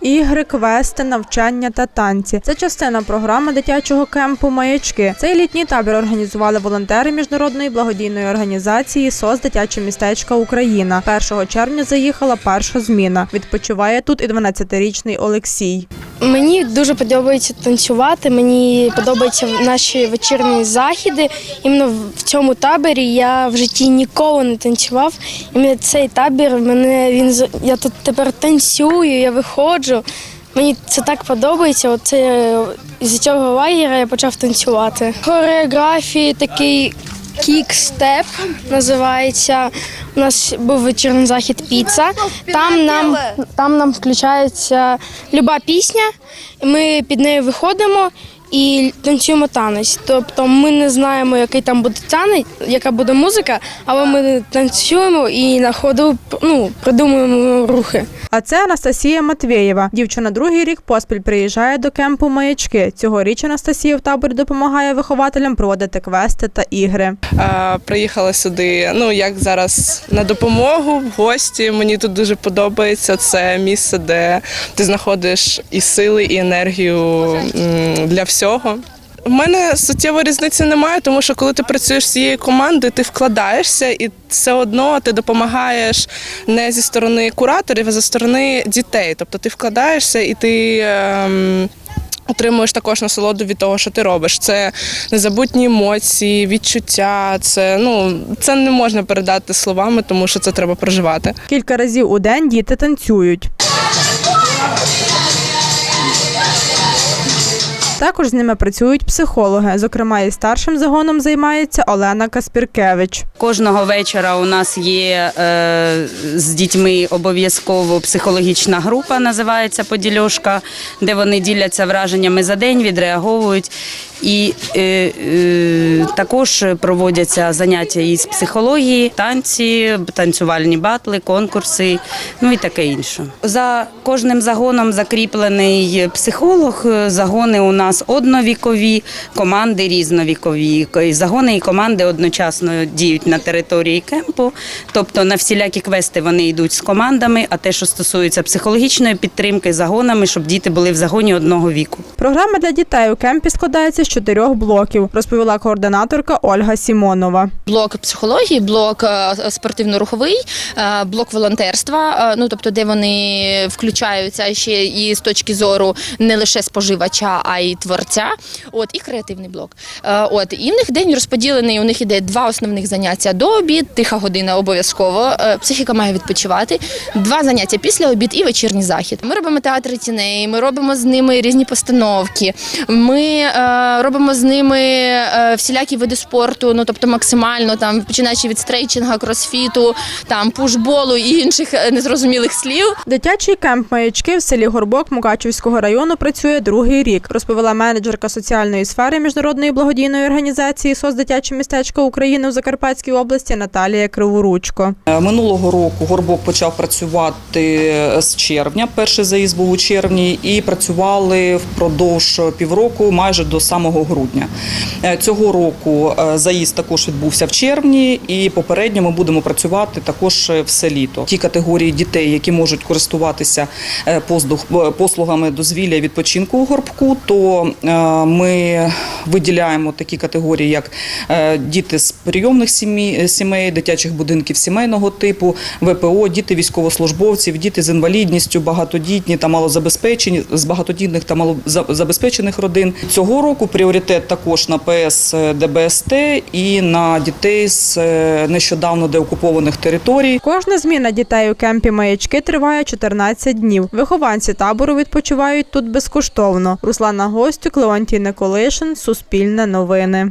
Ігри, квести, навчання та танці це частина програми дитячого кемпу Маячки. Цей літній табір організували волонтери міжнародної благодійної організації СОС Дитяче містечко Україна. 1 червня заїхала перша зміна. Відпочиває тут і 12-річний Олексій. Мені дуже подобається танцювати. Мені подобаються наші вечірні заходи. Іменно в цьому таборі я в житті ніколи не танцював. Іменно цей табір мене він я тут тепер танцюю, я виходжу. Мені це так подобається. Оце з цього лагеря я почав танцювати. Хореографії такий кік-степ називається. У нас був вечірний захід піца. Там нам, там нам включається люба пісня, і ми під нею виходимо і танцюємо танець. Тобто ми не знаємо, який там буде танець, яка буде музика, але ми танцюємо і на ходу ну, придумуємо рухи. А це Анастасія Матвєєва. Дівчина другий рік поспіль приїжджає до кемпу Маячки. Цьогоріч Анастасія в таборі допомагає вихователям проводити квести та ігри. Е, Приїхала сюди, ну як зараз на допомогу в гості. Мені тут дуже подобається. Це місце, де ти знаходиш і сили, і енергію для всього. У мене суттєвої різниці немає, тому що коли ти працюєш з цією командою, ти вкладаєшся і все одно ти допомагаєш не зі сторони кураторів, а зі сторони дітей. Тобто ти вкладаєшся і ти. ем, Отримуєш також насолоду від того, що ти робиш. Це незабутні емоції, відчуття. Це ну це не можна передати словами, тому що це треба проживати. Кілька разів у день діти танцюють. Також з ними працюють психологи. Зокрема, і старшим загоном займається Олена Каспіркевич. Кожного вечора у нас є е, з дітьми обов'язково психологічна група, називається Подільошка, де вони діляться враженнями за день, відреаговують. І е, е, також проводяться заняття із психології, танці, танцювальні батли, конкурси, ну і таке інше. За кожним загоном закріплений психолог. Загони у нас одновікові, команди різновікові. Загони і команди одночасно діють на території кемпу. Тобто на всілякі квести вони йдуть з командами, а те, що стосується психологічної підтримки, загонами, щоб діти були в загоні одного віку. Програма для дітей у кемпі складається з чотирьох блоків, розповіла координаторка Ольга Сімонова. блок психології, блок е, спортивно-руховий, е, блок волонтерства. е, Ну тобто, де вони включаються ще і з точки зору не лише споживача, а й творця. От і креативний блок. Е, От і в них день розподілений. У них іде два основних заняття до обід, тиха година обов'язково. е, Психіка має відпочивати. Два заняття після обід і вечірній захід. Ми робимо театри тіней, ми робимо з ними різні постановки. Ми е, робимо з ними всілякі види спорту, ну тобто максимально там починаючи від стрейчинга, кросфіту, там пушболу і інших незрозумілих слів. Дитячий кемп маячки в селі Горбок Мукачівського району працює другий рік, розповіла менеджерка соціальної сфери міжнародної благодійної організації СОС Дитяче містечко України у Закарпатській області Наталія Криворучко. Е, Минулого року Горбок почав працювати з червня. Перший заїзд був у червні, і працювали впродовж півроку, майже до самого грудня. Е, Цього року е, заїзд також відбувся в червні, і попередньо ми будемо працювати також все літо. Ті категорії дітей, які можуть користуватися е, е, послугами дозвілля і відпочинку у горбку, то е, ми виділяємо такі категорії, як е, діти з прийомних сімей, сімей, дитячих будинків сімейного типу, ВПО, діти військовослужбовців, діти з інвалідністю, багатодітні та малозабезпечені з багатодітних та малозабезпечених родин. Цього року пріоритет також на ПС ДБСТ і на дітей з е, нещодавно деокупованих територій. Кожна зміна дітей у кемпі маячки триває 14 днів. Вихованці табору відпочивають тут безкоштовно. Руслана Гостюк, Леонтій Николишин, Суспільне новини.